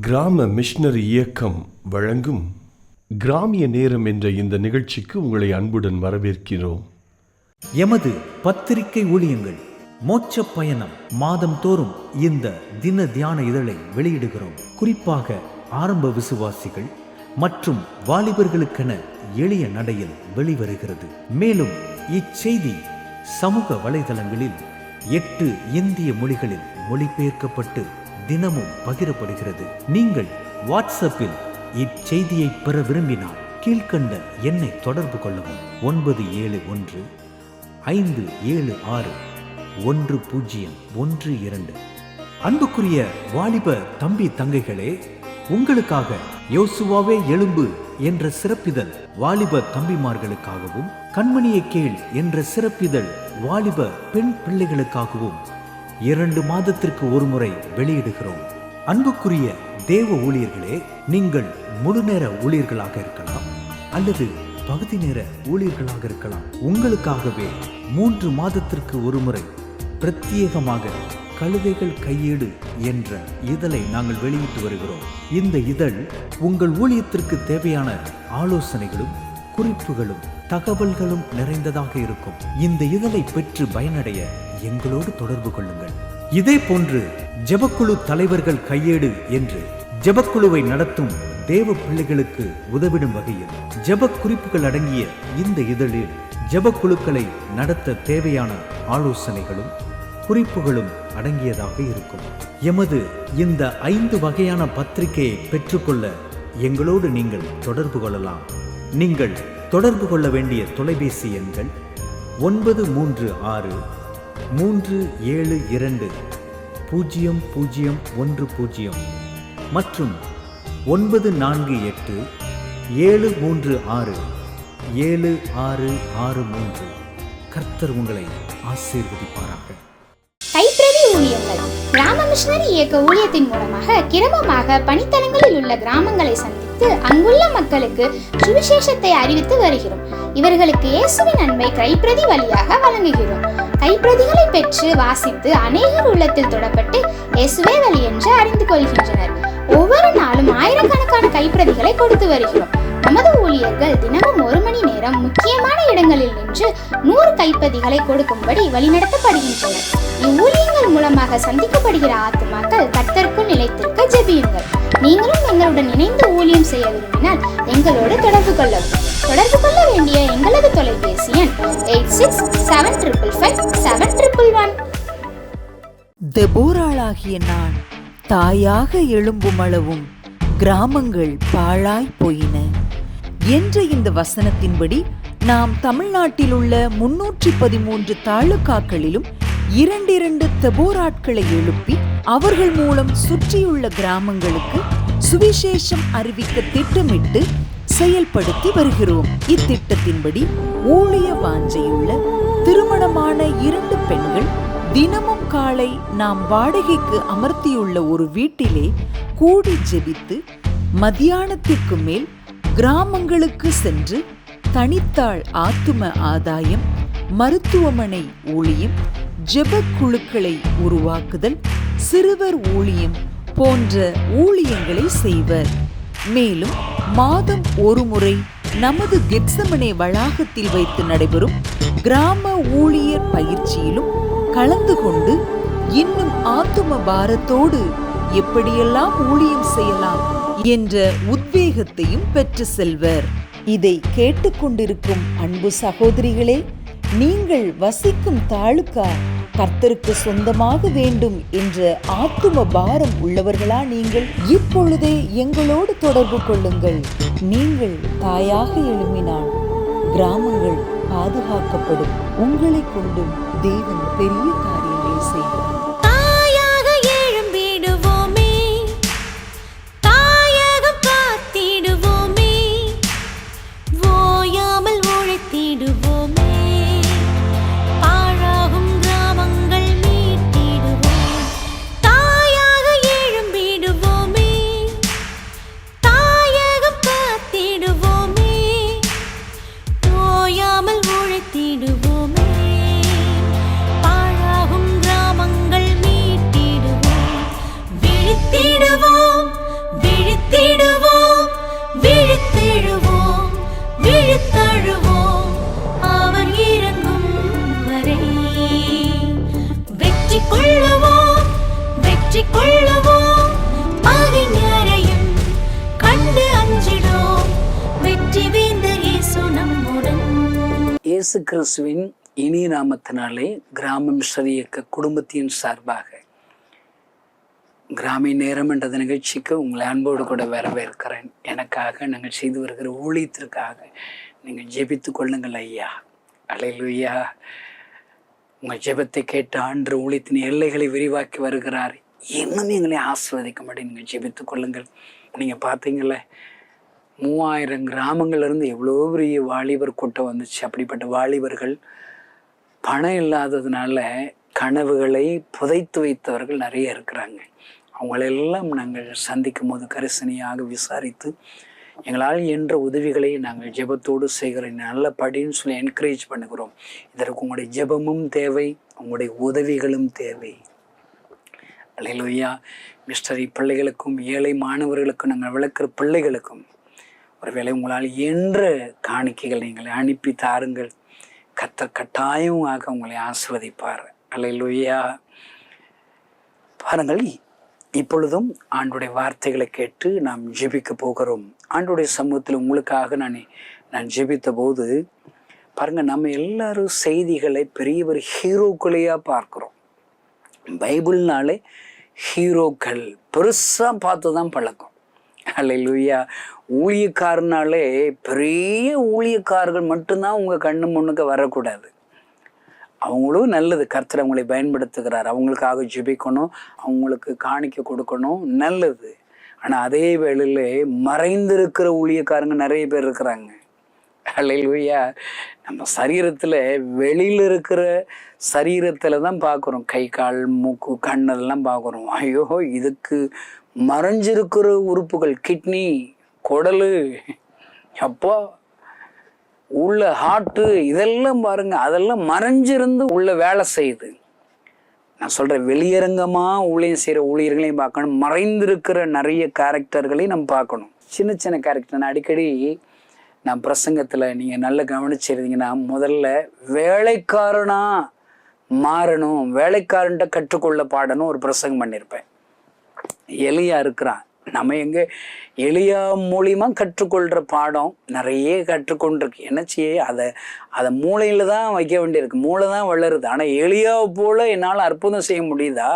கிராம மிஷனரி இயக்கம் வழங்கும் கிராமிய நேரம் என்ற இந்த நிகழ்ச்சிக்கு உங்களை அன்புடன் வரவேற்கிறோம். எமது பத்திரிகை ஊழியங்கள் மோட்ச பயணம் மாதந்தோறும் இந்த தின தியான இதழை வெளியிடுகிறோம். குறிப்பாக ஆரம்ப விசுவாசிகள் மற்றும் வாலிபர்களுக்கென எளிய நடையில் வெளிவருகிறது. மேலும் இச்செய்தி சமூக வலைதளங்களில் எட்டு இந்திய மொழிகளில் மொழிபெயர்க்கப்பட்டு தினமும் பகிரப்படுகிறது. நீங்கள் வாட்ஸ்அப்பில் இச்செய்தியை பெற விரும்பினால் கீழ்க்கண்ட எண்ணை தொடர்பு கொள்ளவும். ஒன்பது ஏழு ஒன்று ஐந்து ஏழு ஆறு ஒன்று பூஜ்ஜியம் ஒன்று இரண்டு. அன்புக்குரிய வாலிப தம்பி தங்கைகளே உங்களுக்காக யோசுவாவே எழும்பு என்ற சிறப்பிதழ் வாலிப தம்பிமார்களுக்காகவும் கண்மணியை கேள் என்ற சிறப்பிதழ் வாலிப பெண் பிள்ளைகளுக்காகவும் இரண்டு மாதத்திற்கு ஒருமுறை வெளியிடுகிறோம். அன்புக்குரிய தேவ ஊழியர்களே நீங்கள் முழு நேர ஊழியர்களாக இருக்கலாம் அல்லது பகுதி நேர ஊழியர்களாக இருக்கலாம். உங்களுக்காகவே மூன்று மாதத்திற்கு ஒருமுறை பிரத்யேகமாக கழுதைகள் கையேடு என்ற இதழை நாங்கள் வெளியிட்டு வருகிறோம். இந்த இதழ் உங்கள் ஊழியத்திற்கு தேவையான ஆலோசனைகளும் குறிப்புகளும் தகவல்களும் நிறைந்ததாக இருக்கும். இந்த இதழை பெற்று பயனடைய எங்களோடு தொடர்பு கொள்ளுங்கள். இதே போன்று ஜெபக்குழு தலைவர்கள் கையேடு என்று ஜெபக்குழுவை நடத்தும் தேவ பிள்ளைகளுக்கு உதவிடும் வகையில் ஜெப குறிப்புகள் அடங்கிய இந்த இதழில் ஜெபக்குழுக்களை நடத்த தேவையான ஆலோசனைகளும் குறிப்புகளும் அடங்கியதாக இருக்கும். எமது இந்த ஐந்து வகையான பத்திரிகையை பெற்றுக்கொள்ள எங்களோடு நீங்கள் தொடர்பு கொள்ளலாம். நீங்கள் தொடர்பு கொள்ள வேண்டிய தொலைபேசி எண்கள் ஒன்பது மூன்று ஆறு மூன்று ஏழு இரண்டு. பூஜ்ஜியம் பூஜ்ஜியம் ஒன்று பூஜ்ஜியம். மற்றும் ஒன்பது நான்கு எட்டு ஏழு மூன்று ஆறு ஏழு ஆறு ஆறு மூன்று. கர்த்தர் உங்களை ஆசீர்வதிப்பாராக. கைப்பிரதி ஊழியங்கள். கிராம மிஷனரி இயக்க ஊழியத்தின் மூலமாக கிரமமாக பணித்தலங்களில் உள்ள கிராமங்களை சந்தித்து அங்குள்ள மக்களுக்கு சுவிசேஷத்தை அறிவித்து வருகிறோம். இவர்களுக்கு இயேசுவின் அன்பை கைப்பிரதி வழியாக வழங்குகிறோம். கைப்பிரதிகளை பெற்று வாசித்து அநேகர் உள்ளத்தில் தொடப்பட்டு எசுவே வழி என்று அறிந்து கொள்கின்றனர். ஒவ்வொரு நாளும் ஆயிரக்கணக்கான கைப்பிரதிகளை கொடுத்து வருகிறோம். நமது ஊழியர்கள் தினமும் ஒரு மணி நேரம் முக்கியமான இடங்களில் நின்று நூறு கைப்பதிகளை கொடுக்கும்படி வழிநடத்தப்படுகின்றனர். இவ்வூழியங்கள் மூலமாக சந்திக்கப்படுகிற ஆத்மாக்கள் கர்த்தருக்குள் நிலைத்திருக்க ஜெபியுங்கள். நீங்களும் எங்களுடன் இணைந்து ஊழியம் செய்ய விரும்பினால் எங்களோடு தொடர்பு கொள்ளவும். தொடர்பு கொள்ள வேண்டிய எங்களது தொலைபேசி எண் eight six seven triple five seven triple one. தெபோராளாகிய நான் தாயாக எழும்புமளவும் கிராமங்கள் பாழாய் போயின. என்ற இந்த வசனத்தின்படி நாம் தமிழ்நாட்டில் உள்ள முன்னூற்றி பதிமூன்று தாலுகாக்களிலும் இரண்டிரண்டு தெபோராட்களை எழுப்பி அவர்கள் மூலம் சுற்றியுள்ள கிராமங்களுக்கு சுவிசேஷம் அறிவிக்க திட்டமிட்டு செயல்படுத்தி வருகிறோம். இத்திட்டத்தின்படி ஊழிய வாஞ்சையுள்ள திருமணமான இரண்டு பெண்கள் தினமும் காலை நாம் வாடகைக்கு அமர்த்தியுள்ள ஒரு வீட்டிலே கூடி ஜெபித்து மதியானத்திற்கு மேல் கிராமங்களுக்கு சென்று தனித்தாள் ஆத்தும ஆதாயம் மருத்துவமனை ஊழியம் ஜெபக் குழுக்களை உருவாக்குதல் சிறுவர் ஊழியம் போன்ற ஊழியங்களை செய்வர். மேலும் மாதம் ஒருமுறை நமது கெட்சமனே வளாகத்தில் வைத்து நடைபெறும் கிராம ஊழியர் பயிற்சியிலும் கலந்து கொண்டு இன்னும் ஆத்தும பாரத்தோடு எப்படியெல்லாம் ஊழியம் செய்யலாம் என்ற உத்வேகத்தையும் பெற்று செல்வர். இதை கேட்டுக்கொண்டிருக்கும் அன்பு சகோதரிகளே நீங்கள் வசிக்கும் தாளுக்கா கர்த்தருக்கு சொந்தமாக வேண்டும் என்ற ஆத்தும பாரம் உள்ளவர்களா நீங்கள்? இப்பொழுதே எங்களோடு தொடர்பு கொள்ளுங்கள். நீங்கள் தாயாக எழும்பினால் கிராமங்கள் பாதுகாக்கப்படும். உங்களை கொண்டும் தேவன் பெரிய காரியங்களை செய்வார். இயேசு கிறிஸ்துவின் இனிய நாமத்தினாலே கிராமம் சரி இயக்க குடும்பத்தின் சார்பாக கிராமிய நேரம் என்ற நிகழ்ச்சிக்கு உங்களை அன்போடு கூட வரவேற்கிறேன். எனக்காக நாங்கள் செய்து வருகிற ஊழியத்திற்காக நீங்கள் ஜெபித்து கொள்ளுங்கள் ஐயா. அலையிலுயா உங்கள் ஜெபத்தை கேட்டு ஆண்டு ஊழியத்தின் எல்லைகளை விரிவாக்கி வருகிறார். இன்னும் எங்களை ஆஸ்வதிக்கும்படி நீங்கள் ஜெபித்து கொள்ளுங்கள். நீங்கள் பார்த்தீங்களே மூவாயிரம் கிராமங்கள்லேருந்து எவ்வளோ பெரிய வாலிபர் கூட்டம் வந்துச்சு. அப்படிப்பட்ட வாலிபர்கள் பணம் இல்லாததுனால கனவுகளை புதைத்து வைத்தவர்கள் நிறைய இருக்கிறாங்க. அவங்களெல்லாம் நாங்கள் சந்திக்கும் போது கரிசனையாக விசாரித்து எங்களால் என்ற உதவிகளை நாங்கள் ஜெபத்தோடு செய்கிற நல்ல படின்னு சொல்லி என்கரேஜ் பண்ணுகிறோம். இதற்கு உங்களுடைய ஜெபமும் தேவை உங்களுடைய உதவிகளும் தேவை. அலையிலோயா மிஸ்டரி பிள்ளைகளுக்கும் ஏழை மாணவர்களுக்கும் நாங்கள் விளக்குற பிள்ளைகளுக்கும் ஒருவேளை உங்களால் என்ற காணிக்கைகள் நீங்கள் அனுப்பி தாருங்கள். கத்த கட்டாயமாக உங்களை ஆசிர்வதிப்பார். அல்லையா பாருங்கள் இப்பொழுதும் ஆண்டுடைய வார்த்தைகளை கேட்டு நாம் ஜெபிக்க போகிறோம். ஆண்டுடைய சமூகத்தில் உங்களுக்காக நான் நான் ஜெபித்த போது பாருங்கள் நம்ம எல்லாரும் செய்திகளை பெரிய ஒரு ஹீரோக்களையா பார்க்குறோம். பைபிள்னாலே ஹீரோக்கள் பெருசாக பார்த்து தான் பழக்கம். அல்லையா ஊழியக்காரனாலே பெரிய ஊழியக்காரர்கள் மட்டும்தான் உங்கள் கண்ணு முன்னுக்கு வரக்கூடாது. அவங்களும் நல்லது. கர்த்தர் அவங்களை பயன்படுத்துகிறார். அவங்களுக்காக ஜெபிக்கணும். அவங்களுக்கு காணிக்க கொடுக்கணும். நல்லது. ஆனால் அதே வேளையில் மறைந்திருக்கிற ஊழியக்காரங்க நிறைய பேர் இருக்கிறாங்க. அல்லையா நம்ம சரீரத்தில் வெளியில் இருக்கிற சரீரத்தில் தான் பார்க்குறோம். கை கால் மூக்கு கண்ணெல்லாம் பார்க்குறோம். ஐயோ இதுக்கு மறைஞ்சிருக்கிற உறுப்புகள் கிட்னி குடலு அப்போ உள்ள ஹார்ட்டு இதெல்லாம் பாருங்க. அதெல்லாம் மறைஞ்சிருந்து உள்ள வேலை செய்யுது. நான் சொல்கிறேன் வெளியரங்கமாக ஊழியம் செய்கிற ஊழியர்களையும் பார்க்கணும். மறைந்திருக்கிற நிறைய கேரக்டர்களையும் நம்ம பார்க்கணும். சின்ன சின்ன கேரக்டர் நான் அடிக்கடி நான் பிரசங்கத்தில் நீங்கள் நல்லா கவனிச்சிருந்தீங்கன்னா முதல்ல வேலைக்காரனா மாறணும் வேலைக்காரன்ட்ட கற்றுக்கொள்ள பாடணும் ஒரு பிரசங்கம் பண்ணியிருப்பேன் எலியா இருக்கிறான். நம்ம எங்கே எளியா மூலியமா கற்றுக்கொள்கிற பாடம் நிறைய கற்றுக்கொண்டிருக்கு. என்ன செய்ய அதை அதை மூளையில் தான் வைக்க வேண்டியிருக்கு. மூளை தான் வளருது. ஆனால் எளியாவை போல் என்னால் அற்புதம் செய்ய முடியுதா?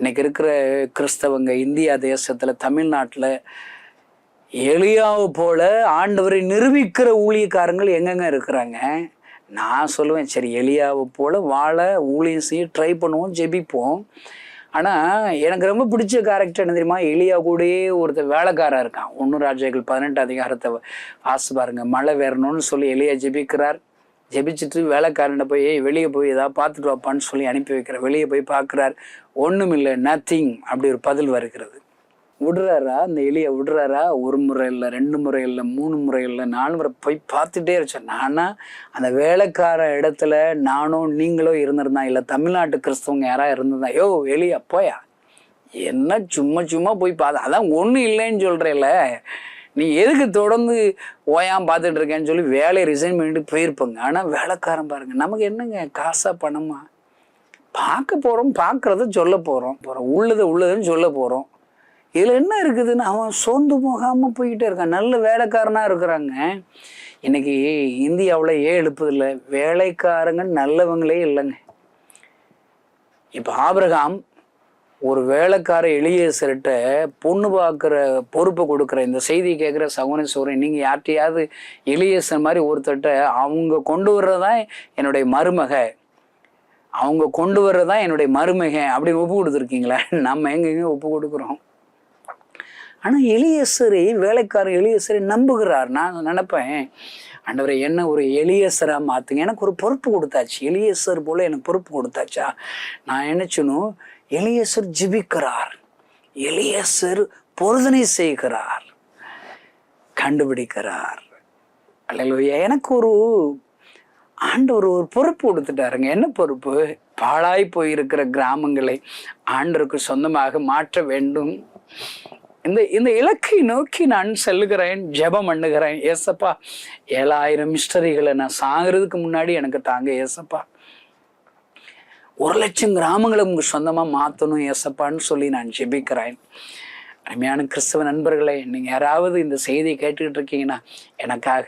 இன்னைக்கு இருக்கிற கிறிஸ்தவங்க இந்தியா தேசத்தில் தமிழ்நாட்டில் எளியாவை போல ஆண்டவரை நிரூபிக்கிற ஊழியக்காரங்கள் எங்கெங்க இருக்கிறாங்க? நான் சொல்லுவேன் சரி எளியாவை போல வாழ ஊழியம் செய்ய ட்ரை பண்ணுவோம் ஜெபிப்போம். ஆனால் எனக்கு ரொம்ப பிடிச்ச கேரக்டர் என்ன தெரியுமா? எளியா கூடயே ஒருத்தர் வேலைக்காரா இருக்கான். ஒன்று ராஜாக்கள் பதினெட்டு அதிகாரத்தை ஆசை பாருங்க. மழை வேறணும்னு சொல்லி எளியா ஜெபிக்கிறார். ஜெபிச்சுட்டு வேலைக்காரன்ட்ட போய் வெளியே போய் ஏதாவது பார்த்துட்டு வாப்பான்னு சொல்லி அனுப்பி வைக்கிறார். வெளியே போய் பார்க்குறார். ஒன்றும் இல்லை நத்திங் அப்படி ஒரு பதில் வருகிறது. விடுறாரா? அந்த எலியை விடுறாரா? ஒரு முறை இல்லை ரெண்டு முறை இல்லை மூணு முறை இல்லை நாலு முறை போய் பார்த்துட்டே இருச்சேன் நானா அந்த வேலைக்கார இடத்துல நானும் நீங்களோ இருந்திருந்தா இல்லை தமிழ்நாட்டு கிறிஸ்தவங்க யாராக இருந்திருந்தா யோ எலியா போயா? என்ன சும்மா சும்மா போய் பார்த்து அதான் ஒன்றும் இல்லைன்னு சொல்கிறேல்ல நீ எதுக்கு தொடர்ந்து ஓயாம் பார்த்துட்டு இருக்கேன்னு சொல்லி வேலையை ரிசைன் பண்ணிட்டு போயிருப்பாங்க. ஆனால் வேலைக்காரன் பாருங்க நமக்கு என்னங்க காசா பணமா? பார்க்க போகிறோம் பார்க்குறத சொல்ல போகிறோம் போகிறோம் உள்ளதை உள்ளதுன்னு சொல்ல போகிறோம் இதில் என்ன இருக்குதுன்னு அவன் சோர்ந்து போகாமல் போய்கிட்டே இருக்கான். நல்ல வேலைக்காரனாக இருக்கிறாங்க. இன்னைக்கு இந்தியாவில் ஏன் எழுப்புதில்ல? வேலைக்காரங்க நல்லவங்களே இல்லைங்க. இப்போ ஆபிரகாம் ஒரு வேலைக்கார எளியேசர்கிட்ட பொண்ணு பார்க்குற பொறுப்பை கொடுக்குற இந்த செய்தி கேட்குற சகோதரன் நீங்கள் யார்கிட்டையாவது எளியேசர் மாதிரி ஒருத்தர்கிட்ட அவங்க கொண்டு வர்றதான் என்னுடைய மருமக? அவங்க கொண்டு வர்றதான் என்னுடைய மருமக? அப்படின்னு ஒப்பு கொடுத்துருக்கீங்களா? நம்ம எங்கெங்க ஒப்பு கொடுக்குறோம். ஆனால் எளியசரை வேலைக்காரர் எளியசரை நம்புகிறார். நான் நினைப்பேன். ஆண்டவரை என்ன ஒரு எளியசராக மாற்றுங்க எனக்கு ஒரு பொறுப்பு கொடுத்தாச்சு. எளியசர் போல எனக்கு பொறுப்பு கொடுத்தாச்சா? நான் நினைச்சனும் எளியசர் ஜிபிக்கிறார். எளியசர் பொருதனை செய்கிறார். கண்டுபிடிக்கிறார். அல்லையா எனக்கு ஒரு ஆண்டவர் ஒரு பொறுப்பு கொடுத்துட்டாருங்க. என்ன பொறுப்பு? பாழாய் போயிருக்கிற கிராமங்களை ஆண்டருக்கு சொந்தமாக மாற்ற வேண்டும். இந்த இந்த இலக்கை நோக்கி நான் செல்லுகிறேன் ஜெபம் பண்ணுகிறேன். ஏசப்பா ஏழாயிரம் மிஸ்டரிகளை நான் சாகிறதுக்கு முன்னாடி எனக்கு தாங்க ஏசப்பா. ஒரு லட்சம் கிராமங்களை உங்களுக்கு சொந்தமாக மாற்றணும் ஏசப்பான்னு சொல்லி நான் ஜெபிக்கிறேன். அருமையான கிறிஸ்தவ நண்பர்களே நீங்கள் யாராவது இந்த செய்தியை கேட்டுக்கிட்டு இருக்கீங்கன்னா எனக்காக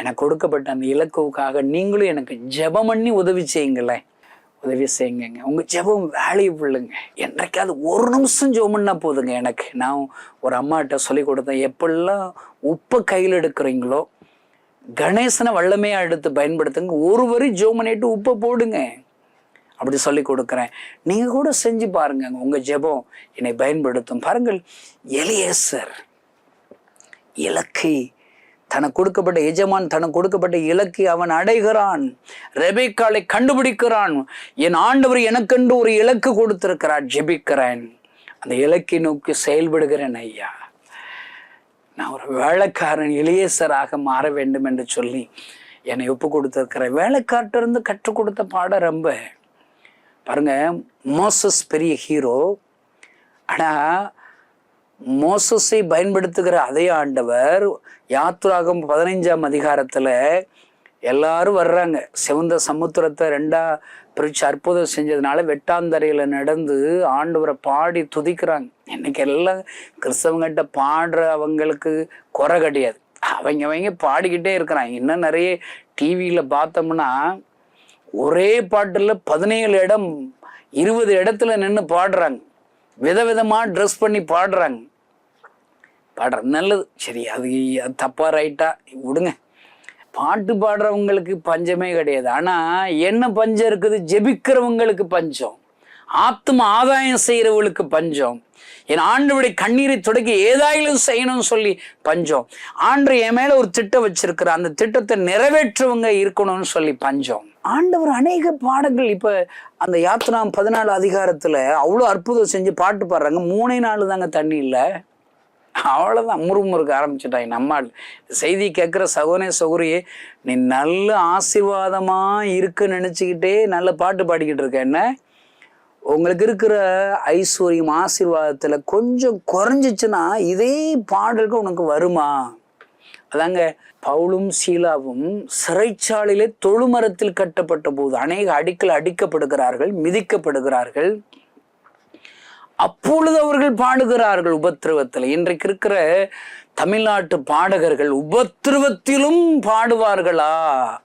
எனக்கு கொடுக்கப்பட்ட அந்த இலக்குவுக்காக நீங்களும் எனக்கு ஜெபம் பண்ணி உதவி செய்யுங்களேன். உதவி செய்யுங்க உங்கள் ஜெபம் வேல்யூபுள்ளுங்க என்றைக்காவது ஒரு நிமிஷம் ஜெபம் போதுங்க எனக்கு. நான் ஒரு அம்மாட்ட சொல்லி கொடுத்தேன். எப்பெல்லாம் உப்பை கையில் எடுக்கிறீங்களோ கணேசனை வல்லமையாக எடுத்து பயன்படுத்துங்க. ஒரு வரி ஜோமனேட்டு உப்பை போடுங்க. அப்படி சொல்லி கொடுக்குறேன். நீங்கள் கூட செஞ்சு பாருங்க உங்கள் ஜெபம் என்னை பயன்படுத்தும். பாருங்கள் எலியேசர் இலக்கை தனக்கு கொடுக்கப்பட்ட எஜமான் தனக்கு கொடுக்கப்பட்ட இலக்கை அவன் அடைகிறான். ரெபேக்காளை கண்டுபிடிக்கிறான். என் ஆண்டவர் எனக்கென்று ஒரு இலக்கு கொடுத்திருக்கிறார் ஜெபிக்கிறேன். அந்த இலக்கை நோக்கி செயல்படுகிறேன் ஐயா. நான் ஒரு வேலைக்காரன் இளையசராக மாற வேண்டும் என்று சொல்லி என்னை ஒப்பு கொடுத்திருக்கிறேன் வேலைக்காட்டிருந்து கற்றுக் கொடுத்த பாடம் ரொம்ப. பாருங்க மோசஸ் பெரிய ஹீரோ. ஆனால் மோசஸை பயன்படுத்துகிற அதே ஆண்டவர் யாத்ராகம் பதினைஞ்சாம் அதிகாரத்தில் எல்லாரும் வர்றாங்க. சிவந்த சமுத்திரத்தை ரெண்டா பிரித்து அற்புதம் செஞ்சதுனால வெட்டாந்தரையில் நடந்து ஆண்டவரை பாடி துதிக்கிறாங்க. இன்னைக்கு எல்லாம் கிறிஸ்தவங்கிட்ட பாடுற அவங்களுக்கு குறை கிடையாது. அவங்க அவங்க பாடிக்கிட்டே இருக்கிறாங்க. இன்னும் நிறைய டிவியில் பார்த்தோம்னா ஒரே பாட்டில் பதினேழு இடம் இருபது இடத்துல நின்று பாடுறாங்க. விதவிதமாக ட்ரெஸ் பண்ணி பாடுறாங்க. பாடுறது நல்லது. சரி அது தப்பாக தப்பா ரைட்டா? விடுங்க. பாட்டு பாடுறவங்களுக்கு பஞ்சமே கிடையாது. ஆனால் என்ன பஞ்சம் இருக்குது? ஜெபிக்கிறவங்களுக்கு பஞ்சம். ஆத்ம ஆதாயம் செய்கிறவங்களுக்கு பஞ்சம். என் ஆண்டவருடைய கண்ணீரை தொடக்கி ஏதாயிலும் செய்யணும்னு சொல்லி பஞ்சம். ஆண்டு என் மேலே ஒரு திட்டம் வச்சிருக்கிற அந்த திட்டத்தை நிறைவேற்றவங்க இருக்கணும்னு சொல்லி பஞ்சம். ஆண்டவர் அநேக பாடங்கள் இப்போ அந்த யாத்ராம் பதினாலு அதிகாரத்தில் அவ்வளோ அற்புதம் செஞ்சு பாட்டு பாடுறாங்க. மூணே நாள் தாங்க தண்ணி இல்லை அவ்வளோதான் முறுமுறுக்க ஆரம்பிச்சுட்டாங்க நம்மால் செய்தி கேட்குற சகோனே சகுரியே நீ நல்ல ஆசிர்வாதமாக இருக்குன்னு நினச்சிக்கிட்டே நல்ல பாட்டு பாடிக்கிட்டு இருக்க. என்ன? உங்களுக்கு இருக்கிற ஐஸ்வர்யம் ஆசீர்வாதத்தில் கொஞ்சம் குறைஞ்சிச்சுன்னா இதே பாடல்கள் உனக்கு வருமா? அதாங்க பவுலும் சீலாவும் சிறைச்சாலையிலே தொழுமரத்தில் கட்டப்பட்ட போது அநேக அடிக்கல் அடிக்கப்படுகிறார்கள் மிதிக்கப்படுகிறார்கள். அப்பொழுது அவர்கள் பாடுகிறார்கள் உபத்திரவத்தில். இன்றைக்கு இருக்கிற தமிழ்நாட்டு பாடகர்கள் உபத்திரவத்திலும் பாடுவார்களா?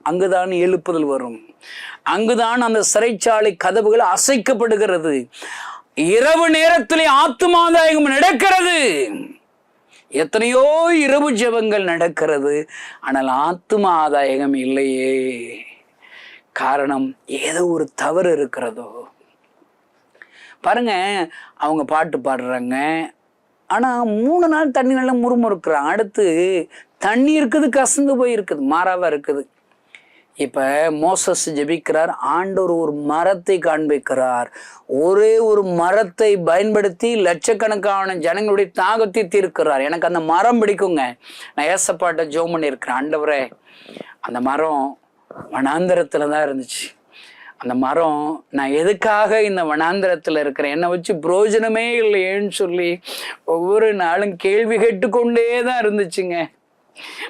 அங்குதான் எழுப்புதல் வரும். அங்குதான் அந்த சிறைச்சாலை கதவுகள் அசைக்கப்படுகிறது. இரவு நேரத்திலே ஆத்துமாதாயகம் நடக்கிறது. எத்தனையோ இரவு ஜெபங்கள் நடக்கிறது. ஆனால் ஆத்தும ஆதாயகம் இல்லையே. காரணம் ஏதோ ஒரு தவறு இருக்கிறதோ? பாருங்க அவங்க பாட்டு பாடுறாங்க. ஆனா மூணு நாள் தண்ணி நல்லா முறுமுறுக்கிறான். அடுத்து தண்ணி இருக்குது கசந்து போய் இருக்குது மாறாவா இருக்குது. இப்ப மோசஸ் ஜெபிக்கிறார் ஆண்டவர் ஒரு மரத்தை காண்பிக்கிறார். ஒரே ஒரு மரத்தை பயன்படுத்தி லட்சக்கணக்கான ஜனங்களுடைய தாகத்தை தீர்க்கிறார். எனக்கு அந்த மரம் பிடிக்குங்க. நான் ஏசப்பாட்ட ஜோம் பண்ணியிருக்கிறேன். ஆண்டவரே அந்த மரம் வனாந்தரத்துல தான் இருந்துச்சு. அந்த மரம் நான் எதுக்காக இந்த வனாந்திரத்தில் இருக்கிறேன்? என்னை வச்சு புரோஜனமே இல்லையேன்னு சொல்லி ஒவ்வொரு நாளும் கேள்வி கேட்டுக்கொண்டே தான் இருந்துச்சுங்க.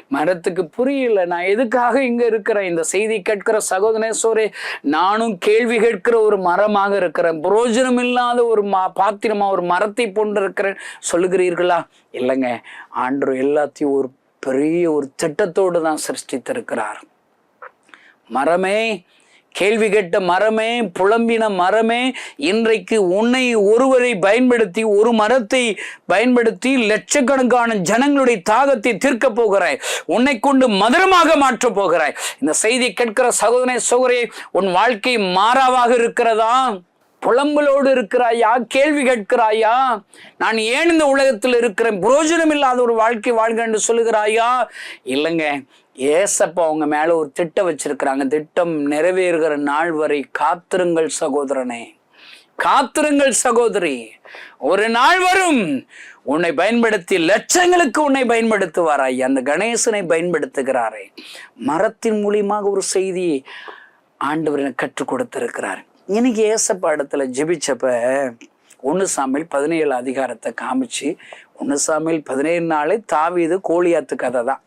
மரத்துக்கு புரியல நான் எதுக்காக இங்க இருக்கிறேன்? இந்த செய்தி கேட்கிற சகோதரேஸ்வரே நானும் கேள்வி கேட்கிற ஒரு மரமாக இருக்கிறேன். புரோஜனம் இல்லாத ஒரு மா பாத்திரமா ஒரு மரத்தை போன்று இருக்கிறேன். சொல்லுகிறீர்களா? இல்லைங்க. ஆண்டு எல்லாத்தையும் ஒரு பெரிய ஒரு திட்டத்தோடு தான் சிருஷ்டித்திருக்கிறார். மரமே கேள்வி கேட்ட மரமே புலம்பின மரமே இன்றைக்கு உன்னை ஒருவரை பயன்படுத்தி ஒரு மரத்தை பயன்படுத்தி லட்சக்கணக்கான ஜனங்களுடைய தாகத்தை தீர்க்கப் போகிறாய். உன்னை கொண்டு மதுரமாக மாற்றப் போகிறாய். இந்த செய்தி கேட்கிற சகோதரனை சோதரே உன் வாழ்க்கை மாறாவாக இருக்கிறதா? புலம்பலோடு இருக்கிறாயா? கேள்வி கேட்கிறாயா? நான் ஏன் இந்த உலகத்தில் இருக்கிறேன்? புரோஜனம் இல்லாத ஒரு வாழ்க்கை வாழ்க என்று சொல்லுகிறாயா? இல்லைங்க. ஏசப்பா அவங்க மேல ஒரு திட்டம் வச்சிருக்கிறாங்க. திட்டம் நிறைவேறுகிற நாள் வரை காத்திருங்கள் சகோதரனே. காத்திருங்கள் சகோதரி. ஒரு நாள் வரும் உன்னை பயன்படுத்தி லட்சங்களுக்கு உன்னை பயன்படுத்துவாராய். அந்த கணேசனை பயன்படுத்துகிறாரே. மரத்தின் மூலியமாக ஒரு செய்தி ஆண்டவர் எனக்கு கற்றுக் கொடுத்திருக்கிறார். இன்னைக்கு ஏசப்பா இடத்துல ஜெபிச்சப்ப ஒன்று சாமியில் பதினேழு அதிகாரத்தை காமிச்சு ஒன்று சாமியில் பதினேழு நாளே தாவீது கோழியாத்து கதை தான்.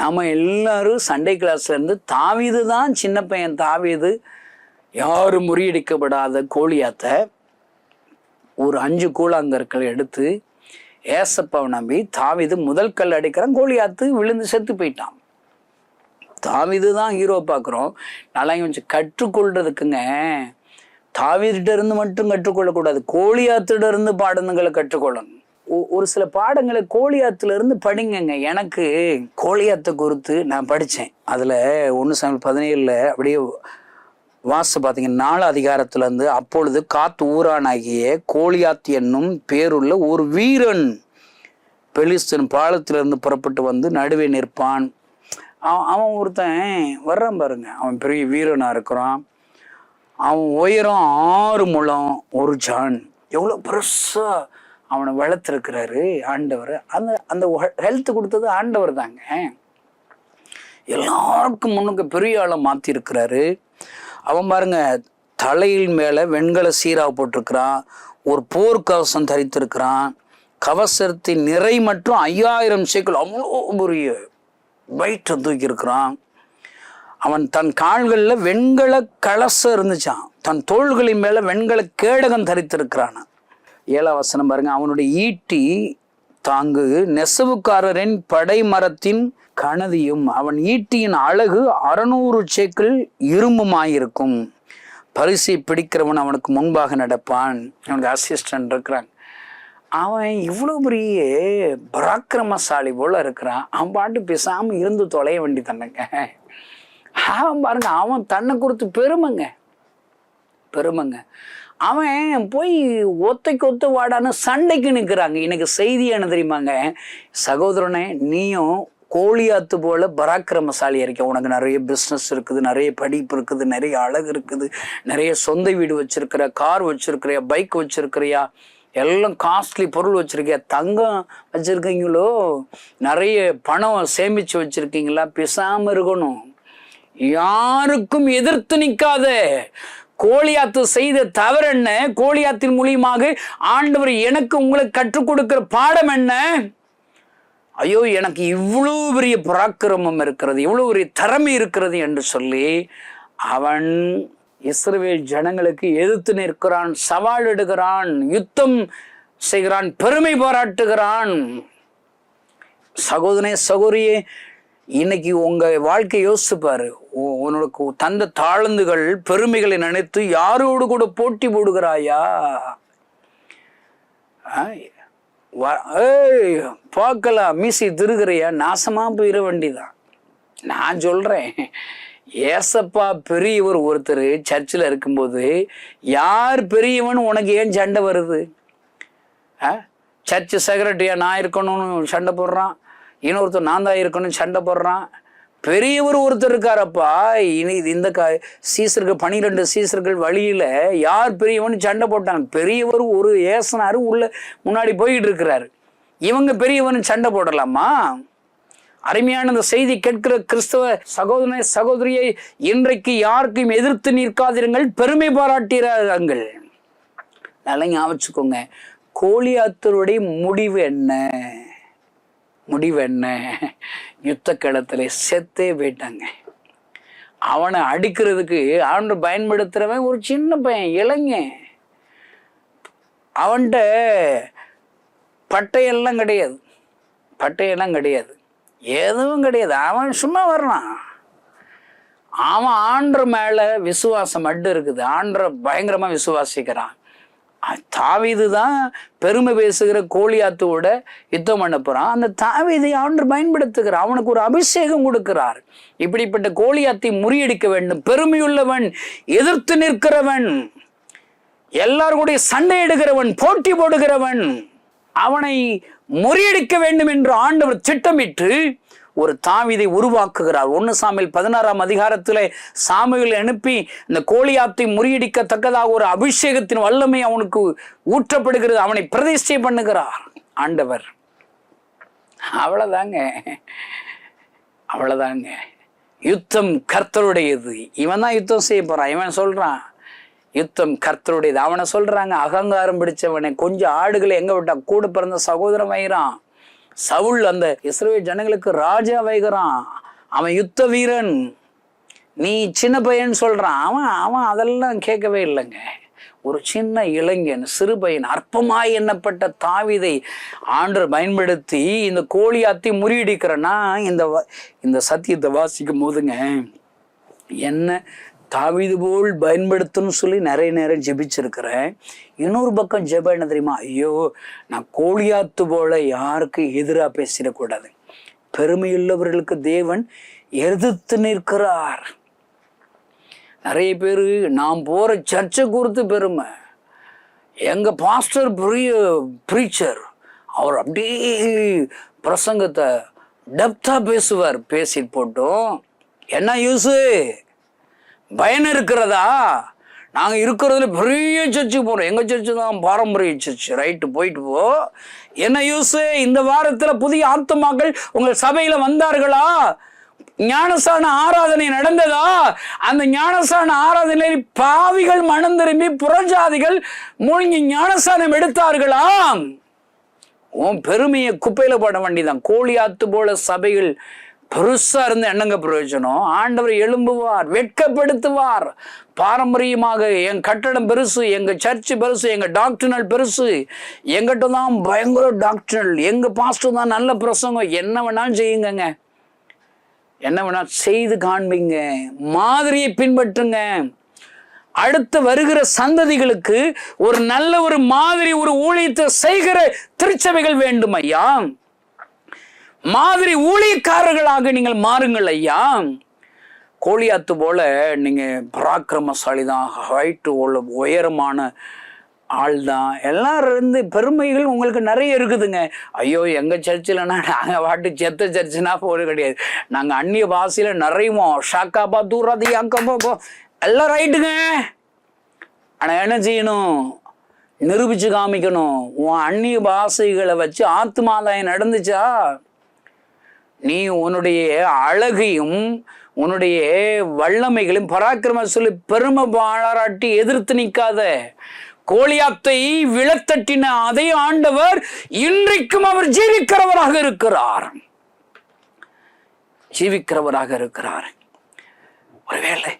நாம் எல்லாரும் சண்டே கிளாஸ்லேருந்து தாவீது தான் சின்ன பையன் தாவீது. யாரும் முறியடிக்கப்படாத கோலியாத்தை ஒரு அஞ்சு கூழாங்கற்களை எடுத்து ஏசப்பாவை நம்பி தாவிது முதல் கல் அடிக்கிறான் கோழியாத்து விழுந்து செத்து போயிட்டான். தாவிது தான் ஹீரோ பார்க்குறோம். நல்லா கொஞ்சம் கற்றுக்கொள்றதுக்குங்க. தாவிதிட்ட இருந்து மட்டும் கற்றுக்கொள்ளக்கூடாது. கோழியாத்திட இருந்து பாடங்களை கற்றுக்கொள்ளணும். ஒ- ஒரு சில பாடங்களை கோழியாத்துல இருந்து படிங்கங்க. எனக்கு கோழியாத்தை குறித்து நான் படித்தேன். அதில் ஒன்று சமையல் பதினேழில் அப்படியே வாச பார்த்தீங்கன்னா நாலு அதிகாரத்துல இருந்து அப்பொழுது காத்து ஊரானாகிய கோழியாத்து என்னும் பேருள்ள ஒரு வீரன் பெலிஸ்தன் பாலத்திலிருந்து புறப்பட்டு வந்து நடுவே நிற்பான். அவன் அவன் ஒருத்தன் வர்றான் பாருங்க. அவன் பெரிய வீரனா இருக்கிறான். அவன் உயரம் ஆறு முழம் ஒரு ஜான். எவ்வளோ பெருசா அவனை வளர்த்துருக்கிறாரு ஆண்டவர். அந்த அந்த ஹெல்த் கொடுத்தது ஆண்டவர் தாங்க. எல்லாருக்கும் முன்னுக்கு பெரிய ஆளை மாற்றிருக்கிறாரு அவன் பாருங்க தலையில் மேலே வெண்கல சீராக போட்டிருக்கிறான். ஒரு போர்க்கவசம் தரித்திருக்கிறான். கவசத்தின் நிறை மற்றும் ஐயாயிரம் சேக்கல் அவ்வளோ பெரிய வயிற்றை தூக்கி இருக்கிறான். அவன் தன் கால்களில் வெண்கல கலசம் இருந்துச்சான் தன் தோள்களின் மேலே வெண்கல கேடகம் தரித்திருக்கிறான். ஏழாவசனம் பாருங்க. அவனுடைய ஈட்டி தாங்கு நெசவுக்காரரின் படை மரத்தின் கனதியும் அவன் ஈட்டியின் அழகு அறநூறு சேக்கள் இரும்புமாயிருக்கும். பரிசை பிடிக்கிறவன் அவனுக்கு முன்பாக நடப்பான். அவனுக்கு அசிஸ்டன்ட் இருக்கிறான். அவன் இவ்வளோ பெரிய பராக்கிரமசாலி போல இருக்கிறான். அவன் பாட்டு பேசாமல் இருந்து தொலைய வேண்டி தன்னைங்க அவன் பாருங்க அவன் தன்னை கொடுத்து பெருமைங்க. பெருமைங்க. அவன் போய் ஒத்தைக்கு ஒத்த வாடான்னு சண்டைக்கு நிற்கிறாங்க. எனக்கு செய்தி என்ன தெரியுமாங்க? சகோதரனே நீயும் கோழியாத்து போல பராக்கிரமசாலி இருக்க. உனக்கு நிறைய பிஸ்னஸ் இருக்குது நிறைய படிப்பு இருக்குது நிறைய அழகு இருக்குது நிறைய சொந்த வீடு வச்சிருக்கிற கார் வச்சிருக்கிறியா பைக் வச்சிருக்கிறியா? எல்லாம் காஸ்ட்லி பொருள் வச்சுருக்கியா? தங்கம் வச்சிருக்கீங்களோ? நிறைய பணம் சேமித்து வச்சுருக்கீங்களா? பிசாமல் இருக்கணும். யாருக்கும் எதிர்த்து நிற்காத. கோழியாத்து செய்த தவறு என்ன? கோழியாத்தின் மூலியமாக ஆண்டவர் எனக்கு உங்களுக்கு கற்றுக் கொடுக்கிற பாடம் என்ன? ஐயோ எனக்கு இவ்வளோ பெரிய பராக்கிரமம் இருக்கிறது இவ்வளோ பெரிய திறமை இருக்கிறது என்று சொல்லி அவன் இஸ்ரவேல் ஜனங்களுக்கு எதிர்த்து நிற்கிறான் சவால் இடுகிறான் யுத்தம் செய்கிறான் பெருமை பாராட்டுகிறான். சகோதரே சகோதரியே இன்னைக்கு உங்க வாழ்க்கை யோசிச்சு பாரு உனக்கு தந்த தாழ்ந்துகள் பெருமைகளை நினைத்து யாரோடு கூட போட்டி போடுகிறாயா? ஆ, ஏய் பார்க்கலாம். மீசி திருகிறையா? நாசமா போயிட வேண்டிதான் நான் சொல்றேன். ஏசப்பா பெரியவர் ஒருத்தர் சர்ச்சில் இருக்கும்போது யார் பெரியவன் உனக்கு ஏன் சண்டை வருது? ஆ? சர்ச்சு செக்ரட்டரியா நான் இருக்கணும்னு சண்டை போடுறான். இன்னொருத்தர் நான் தான் இருக்கணும்னு சண்டை போடுறான். பெரியவர் ஒருத்தர் இருக்காரப்பா. இனி இது இந்த க சீசர்கள் பனிரெண்டு சீசர்கள் வழியில் யார் பெரியவன் சண்டை போட்டாங்க? பெரியவர் ஒரு ஏசனார் உள்ள முன்னாடி போயிட்டு இருக்கிறாரு. இவங்க பெரியவன் சண்டை போடலாமா? அருமையான இந்த செய்தி கேட்கிற கிறிஸ்தவ சகோதரனை சகோதரியை இன்றைக்கு யாருக்கும் எதிர்த்து நிற்காதிருங்கள் பெருமை பாராட்டுகிறார்கள். நல்லா ஞாபகம் கோழியாத்தருடைய முடிவு என்ன? முடிவு என்ன? யுத்த களத்தில் செத்தே போயிட்டாங்க. அவனை அடிக்கிறதுக்கு அவனை பயன்படுத்துறவன் ஒரு சின்ன பையன் இளைஞன். அவன்கிட்ட பட்டையெல்லாம் கிடையாது. பட்டையெல்லாம் கிடையாது. எதுவும் கிடையாது. அவன் சும்மா வரலாம். அவன் ஆண்ட மேலே விசுவாசம் அட்டு இருக்குது. ஆண்ட பயங்கரமாக விசுவாசிக்கிறான். தாவிது தாவீது தான் பெருமை பேசுகிற கோலியாத்தோட யுத்தம் பண்ண அந்த தாவிதை ஆண்டு பயன்படுத்துகிறார். அவனுக்கு ஒரு அபிஷேகம் கொடுக்கிறார். இப்படிப்பட்ட கோழியாத்தை முறியடிக்க வேண்டும். பெருமையுள்ளவன் எதிர்த்து நிற்கிறவன் எல்லாருடைய சண்டையிடுகிறவன் போட்டி போடுகிறவன் அவனை முறியடிக்க வேண்டும் என்று ஆண்டவர் திட்டமிட்டு ஒரு தாவிதை உருவாக்குகிறார். ஒன்று சாமியில் பதினாறாம் அதிகாரத்தில் சாமியில் அனுப்பி இந்த கோழியாத்தை முறியடிக்கத்தக்கதாக ஒரு அபிஷேகத்தின் வல்லமை அவனுக்கு ஊற்றப்படுகிறது. அவனை பிரதிஷ்டை பண்ணுகிறார் ஆண்டவர். அவ்வளோதாங்க அவ்வளோதாங்க யுத்தம் கர்த்தருடையது. இவன் தான் யுத்தம் செய்ய போறான். இவன் சொல்கிறான் யுத்தம் கர்த்தருடையது. அவனை சொல்றாங்க அகங்காரம் பிடிச்சவனை கொஞ்சம் ஆடுகளை எங்க விட்டா கூட பிறந்த சகோதரன் வைகிறான். சவுல் அந்த இஸ்ரேல் ஜனங்களுக்கு ராஜா வைகிறான். அவன் யுத்த வீரன். நீ சின்ன பையன் சொல்றான். அவன் அவன் அதெல்லாம் கேட்கவே இல்லைங்க. ஒரு சின்ன இளைஞன் சிறு பையன் அற்பமாய் எண்ணப்பட்ட தாவிதை ஆண்டு பயன்படுத்தி இந்த கோழியாத்தி முறியடிக்கிறன்னா இந்த வ- இந்த சத்தியத்தை வாசிக்கும் போதுங்க என்ன தாவிது போல் பயன்படுத்தணும்னு சொல்லி நிறைய நேரம் ஜெபிச்சிருக்கிறேன். இன்னொரு பக்கம் ஜெபம் என்ன தெரியுமா? ஐயோ நான் கோழியாத்து போல யாருக்கு எதிராக பேசிடக்கூடாது. பெருமையுள்ளவர்களுக்கு தேவன் எதிர்த்து நிற்கிறார். நிறைய பேர் நாம் போகிற சர்ச்சை குறித்து பெருமை. எங்கள் பாஸ்டர் பெரிய ப்ரீச்சர் அவர் அப்படியே பிரசங்கத்தை டெப்தாக பேசுவார். பேசிட்டு போட்டோம். என்ன யூஸு பயன் இருக்கிறதா? நாங்கள் இருக்கிறதுல பெரிய சர்ச்சுக்கு போகிறோம் எங்கள் சர்ச்சு தான் பாரம்பரிய சர்ச் ரைட்டு போயிட்டு போ. என்ன யூஸு இந்த வாரத்தில் புதிய ஆத்மாக்கள் உங்கள் சபையில் வந்தார்களா? ஞானசான ஆராதனை நடந்ததா? அந்த ஞானசான ஆராதனையில் பாவிகள் மனம் திரும்பி புறஜாதிகள் மூழ்கி ஞானசானம் எடுத்தார்களா உன் பெருமையை குப்பையில் போட வேண்டியதான் ஆத்து போல சபைகள் பெருசா இருந்த என்னங்க பிரயோஜனம். ஆண்டவர் எழும்புவார் வெட்கப்படுத்துவார். பாரம்பரியமாக என் கட்டடம் பெருசு எங்க சர்ச்சு பெருசு எங்க டாக்டர்னல் பெருசு. எங்கிட்ட தான் பயங்கர டாக்டர்னல் எங்க பாஸ்டர் தான் நல்ல பிரசங்கம். என்ன வேணாலும் செய்யுங்கங்க. என்ன வேணா செய்து காண்பீங்க. மாதிரியை பின்பற்றுங்க. அடுத்து வருகிற சந்ததிகளுக்கு ஒரு நல்ல ஒரு மாதிரி ஒரு ஊழியத்தை செய்கிற திருச்சபைகள் வேண்டும் ஐயா மாதிரி ஊழியக்காரர்களாக நீங்கள் மாறுங்கள் ஐயா. கோழியாத்து போல நீங்கள் பராக்கிரமசாலி தான் ஹைட்டு உள்ள உயரமான ஆள் தான் எல்லாருந்து இருந்து பெருமைகள் உங்களுக்கு நிறைய இருக்குதுங்க. ஐயோ எங்கள் சர்ச்சில்னா நாங்கள் வாட்டு செத்த சர்ச்சுனா போகிறது கிடையாது. நாங்கள் அந்நிய பாசையில் நிறைவோம். ஷாக்காபா தூராதி அக்கப்பா எல்லாம் ரைட்டுங்க ஆனால் என்ன செய்யணும்? நிரூபிச்சு காமிக்கணும். உன் அந்நிய பாசைகளை வச்சு ஆத்மாதாயம் நடந்துச்சா? நீ உன்னுடைய அழகையும் உன்னுடைய வல்லமைகளையும் பராக்கிரம சொல்லி பெருமை பாராட்டி எதிர்த்து நிற்காத. கோலியாத்தை விளத்தட்டின அதே ஆண்டவர் இன்றைக்கும் அவர் ஜீவிக்கிறவராக இருக்கிறார். ஜீவிக்கிறவராக இருக்கிறார். ஒருவேளை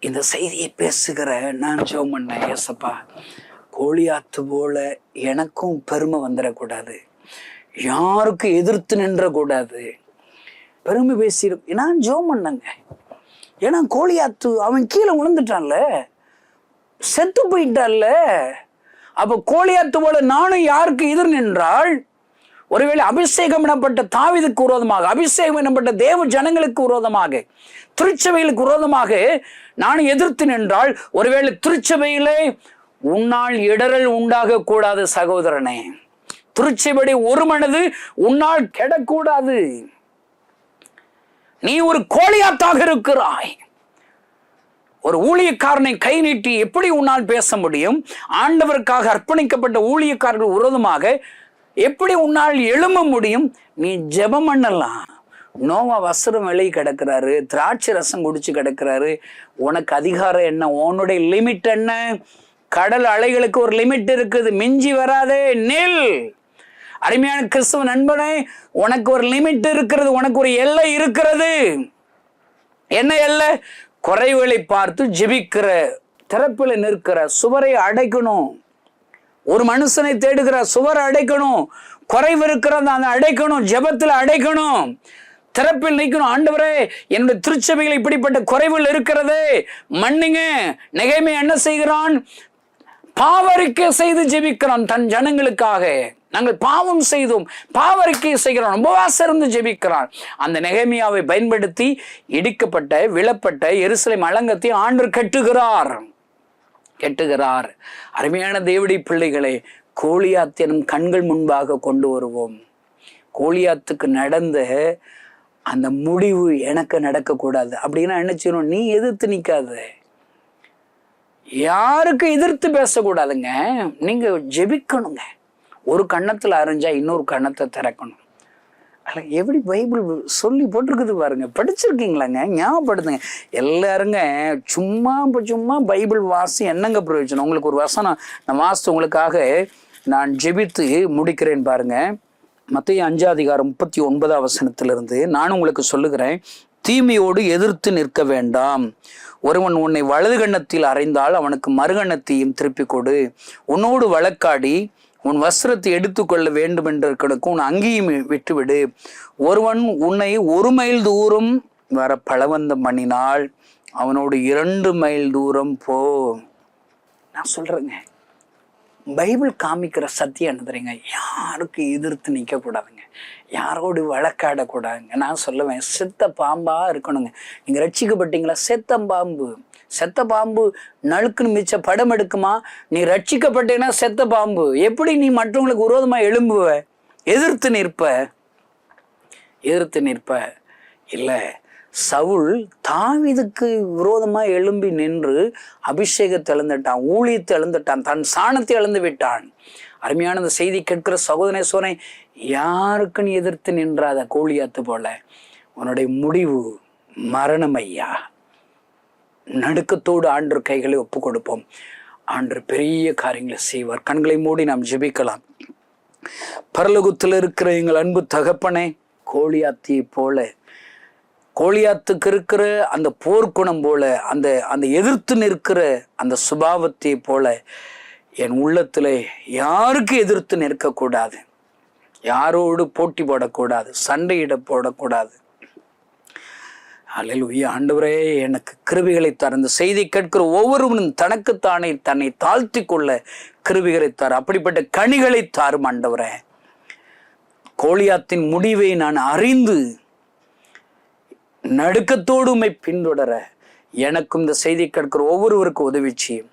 இந்த செய்தியை பேசுகிற நான் ஜோம் பண்ணேன் ஏசப்பா கோழியாத்து போல எனக்கும் பெருமை வந்துடக்கூடாது. யாருக்கும் எதிர்த்து நின்றக்கூடாது. பெருமை பேசிடும் நான் ஜோம் பண்ணேங்க. ஏன்னா கோழியாத்து அவன் கீழே விழுந்துட்டான்ல. செத்து போயிட்டான்ல. அப்போ கோழியாத்து போல நானும் யாருக்கு எதிர் நின்றால் ஒருவேளை அபிஷேகம் எனப்பட்ட தாவிதுக்கு விரோதமாக அபிஷேகம் எனப்பட்ட தேவ ஜனங்களுக்கு விரோதமாக திருச்சபைகளுக்கு விரோதமாக நான் எதிர்த்து நின்றால் ஒருவேளை திருச்சபையிலே உன்னால் இடரல் உண்டாக கூடாது சகோதரனே. திருச்சபடி ஒரு மனது உன்னால் கெடக்கூடாது. நீ ஒரு கோழியாத்தாக இருக்கிறாய். ஒரு ஊழியக்காரனை கை நீட்டி எப்படி உன்னால் பேச முடியும்? ஆண்டவருக்காக அர்ப்பணிக்கப்பட்ட ஊழியக்காரர்கள் விரோதமாக எப்படி உன்னால் எழும்ப முடியும்? நீ ஜெபம் பண்ணலாம். நோவா வசரம் விலை கிடக்கிறாரு திராட்சை ரசம் குடிச்சு கிடக்கிறாரு. உனக்கு அதிகாரம் என்ன? உன்னுடைய லிமிட் என்ன? கடல் அலைகளுக்கு ஒரு லிமிட் இருக்குது. மிஞ்சி வராதே நெல். அருமையான கிறிஸ்துவ நண்பனே உனக்கு ஒரு லிமிட் இருக்கிறது உனக்கு ஒரு எல்லை இருக்கிறது. என்ன எல்லை? குறைவுகளை பார்த்து ஜெபிக்கிற திறப்பில் நிற்கிற சுவரை அடைக்கணும். ஒரு மனுஷனை தேடுகிற சுவரை அடைக்கணும். குறைவு இருக்கிறத அதை அடைக்கணும் ஜெபத்தில் அடைக்கணும். திறப்பில் நிற்கணும். ஆண்டவரே என்னுடைய திருச்சபையில் இப்படிப்பட்ட குறைவுகள் இருக்கிறது. மன்னிங்க. நெகைமை என்ன செய்கிறான்? பாவரிக்க செய்து ஜெபிக்கிறான் தன் ஜனங்களுக்காக. நாங்கள் பாவம் செய்தோம். பாவறிக்கை செய்கிறோம். உபவாசம் இருந்து ஜெபிக்கிறான் அந்த நெகமியாவை பயன்படுத்தி இடிக்கப்பட்ட விழப்பட்ட எருசலை மலங்கத்தை ஆண்டு கட்டுகிறார். கெட்டுகிறார். அருமையான தேவடி பிள்ளைகளை கோழியாத்தினம் கண்கள் முன்பாக கொண்டு வருவோம். கோழியாத்துக்கு நடந்த அந்த முடிவு எனக்கு நடக்கக்கூடாது. அப்படின்னா என்ன செய்யணும்? நீ எதிர்த்து நிற்காத யாருக்கு எதிர்த்து பேசக்கூடாதுங்க. நீங்கள் ஜெபிக்கணுங்க. ஒரு கன்னத்தில் அறிஞ்சால் இன்னொரு கன்னத்தை திறக்கணும். அல்ல எப்படி பைபிள் சொல்லி போட்டிருக்குது பாருங்க. படிச்சிருக்கீங்களாங்க? ஞாபகப்படுத்துங்க. எல்லாருங்க சும்மா சும்மா பைபிள் வாசி என்னங்க பிரயோஜனம்? உங்களுக்கு ஒரு வசனம் நான் வாசித்து உங்களுக்காக நான் ஜெபித்து முடிக்கிறேன் பாருங்க. மத்திய அஞ்சாதிகாரம் முப்பத்தி ஒன்பதாம் வசனத்திலிருந்து நான் உங்களுக்கு சொல்லுகிறேன். தீமையோடு எதிர்த்து நிற்க வேண்டாம். ஒருவன் உன்னை வலது கன்னத்தில் அறைந்தால் அவனுக்கு மறுகண்ணத்தையும் திருப்பிக் கொடு. உன்னோடு வழக்காடி உன் வஸ்திரத்தை எடுத்துக்கொள்ள வேண்டும் என்றதற்கு உன் அங்கேயும் விட்டுவிடு. ஒருவன் உன்னை ஒரு மைல் தூரம் வர பலவந்தம் பண்ணினால் அவனோடு இரண்டு மைல் தூரம் போ. நான் சொல்றேங்க. பைபிள் காமிக்கிற சத்தியம் என்ன தெரியுங்க? யாருக்கு எதிர்த்து நிற்கக்கூடாதுங்க யாரோடு வழக்காடக்கூடாதுங்க. நான் சொல்லுவேன் செத்த பாம்பாக இருக்கணுங்க. நீங்கள் ரட்சிக்கப்பட்டீங்களா? செத்த பாம்பு. செத்த பாம்பு நழுக்குன்னு மிச்ச படம் எடுக்குமா? நீ ரட்சிக்கப்பட்டீங்கன்னா செத்த பாம்பு. எப்படி நீ மற்றவங்களுக்கு விரோதமாக எழும்புவ? எதிர்த்து நிற்ப. எதிர்த்து நிற்ப. இல்லை சவுல் தாவிதுக்கு விரோதமாக எழும்பி நின்று அபிஷேகத்தை இழந்துட்டான் ஊழியத்தை இழந்துட்டான் தன் சாணத்தை இழந்து விட்டான். அருமையான அந்த செய்தி கேட்கிற சகோதரனை சோனை யாருக்கு நீ எதிர்த்து நின்றாத கோழியாத்து போல? உன்னுடைய முடிவு மரணம் ஐயா. நடுக்கத்தோடு ஆண்டு கைகளை ஒப்பு கொடுப்போம். ஆண்டு பெரிய காரியங்களை செய்வார். கண்களை மூடி நாம் ஜெபிக்கலாம். பரலோகத்தில் இருக்கிற எங்கள் அன்பு தகப்பனே கோழியாத்தியை போல கோழியாத்துக்கு இருக்கிற அந்த போர்க்குணம் போல அந்த அந்த எதிர்த்து நிற்கிற அந்த சுபாவத்தை போல என் உள்ளத்தில் யாருக்கு எதிர்த்து நிற்கக்கூடாது? யாரோடு போட்டி போடக்கூடாது? சண்டையிட போடக்கூடாது? அல்லேலூயா ஆண்டவரே எனக்கு கிருபிகளை தர இந்த செய்தி கேட்கிற ஒவ்வொருவனும் தனக்குத்தானே தன்னை தாழ்த்தி கொள்ள கிருபிகளை தார் அப்படிப்பட்ட கனிகளை தாரும் ஆண்டவரே. கோழியாத்தின் முடிவை நான் அறிந்து நடுக்கத்தோடு உண்மை பின்தொடர எனக்கும் இந்த செய்தி கேட்கிற ஒவ்வொருவருக்கும் உதவி செய்யும்.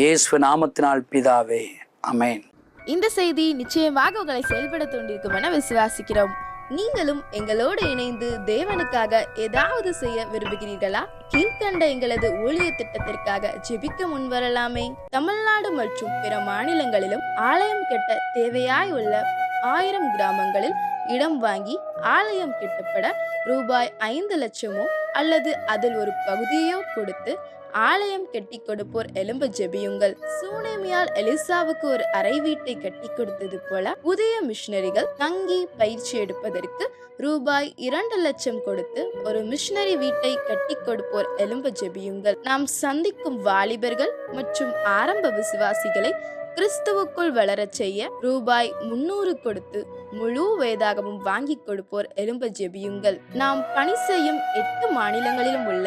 இயேசு நாமத்தினால் பிதாவே. அமேன் இந்த செய்தி நிச்சயமாக உங்களை செயல்பட தூண்டிருக்கும் என விசுவாசிக்கிறோம். நீங்களும் எங்களோடு இணைந்து தேவனுக்காக ஏதாவது செய்ய விரும்புகிறீர்களா? கீழ்கண்ட எங்களது ஊழிய திட்டத்திற்காக ஜெபிக்க முன்வரலாமே. தமிழ்நாடு மற்றும் பிற மாநிலங்களிலும் ஆலயம் கட்ட தேவையாய் உள்ள ஆயிரம் கிராமங்களில் இடம் வாங்கி ஆலயம் கட்டப்பட ரூபாய் ஐந்து லட்சமோ அல்லது அதில் ஒரு பகுதியோ கொடுத்து ஆலயம் கட்டி கொடுப்போர் எலும்ப ஜெபியுங்கள். சூனேமியால் எலிசாவுக்கு ஒரு அறை வீட்டை கட்டி கொடுத்தது போல புதிய மிஷினரிகள் தங்கி பயிற்சி எடுப்பதற்கு ரூபாய் இரண்டு லட்சம் கொடுத்து ஒரு மிஷினரி வீட்டை கட்டி கொடுப்போர் எலும்ப ஜெபியுங்கள். நாம் சந்திக்கும் வாலிபர்கள் மற்றும் ஆரம்ப விசுவாசிகளை கிறிஸ்துவுக்குள் வளரச் செய்ய ரூபாய் முன்னூறு கொடுத்து முழு வேதாகமும் வாங்கி கொடுப்போர் எலும்ப ஜெபியுங்கள். நாம் பணி செய்யும் எட்டு மாநிலங்களிலும் உள்ள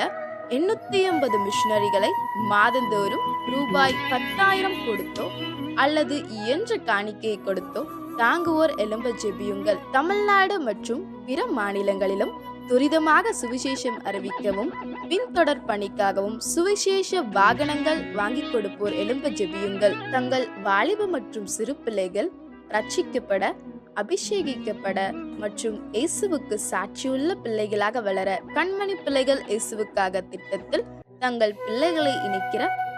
எண்ணூத்தி ஐம்பது மிஷினரிகளை மாதந்தோறும் ரூபாய் பத்தாயிரம் கொடுத்தோ அல்லது இயன்ற காணிக்கையை கொடுத்தோ தாங்குவோர் எலும்ப ஜெபியுங்கள். தமிழ்நாடு மற்றும் பிற மாநிலங்களிலும் துரிதமாக சுவிசேஷம் அறிவிக்கவும் பின்தொடர் பணிக்காகவும் சுவிசேஷ வாகனங்கள் வாங்கிக் கொடுப்போர் எழும்ப ஜெபியுங்கள். தங்கள் வாலிப மற்றும் சிறு பிள்ளைகள் ரட்சிக்கப்பட அபிஷேகிக்கப்பட மற்றும் இயேசுவுக்கு சாட்சியுள்ள பிள்ளைகளாக வளர கண்மணி பிள்ளைகள் இயேசுவுக்காக திட்டத்தில் தங்கள் பிள்ளைகளை இணைக்கிற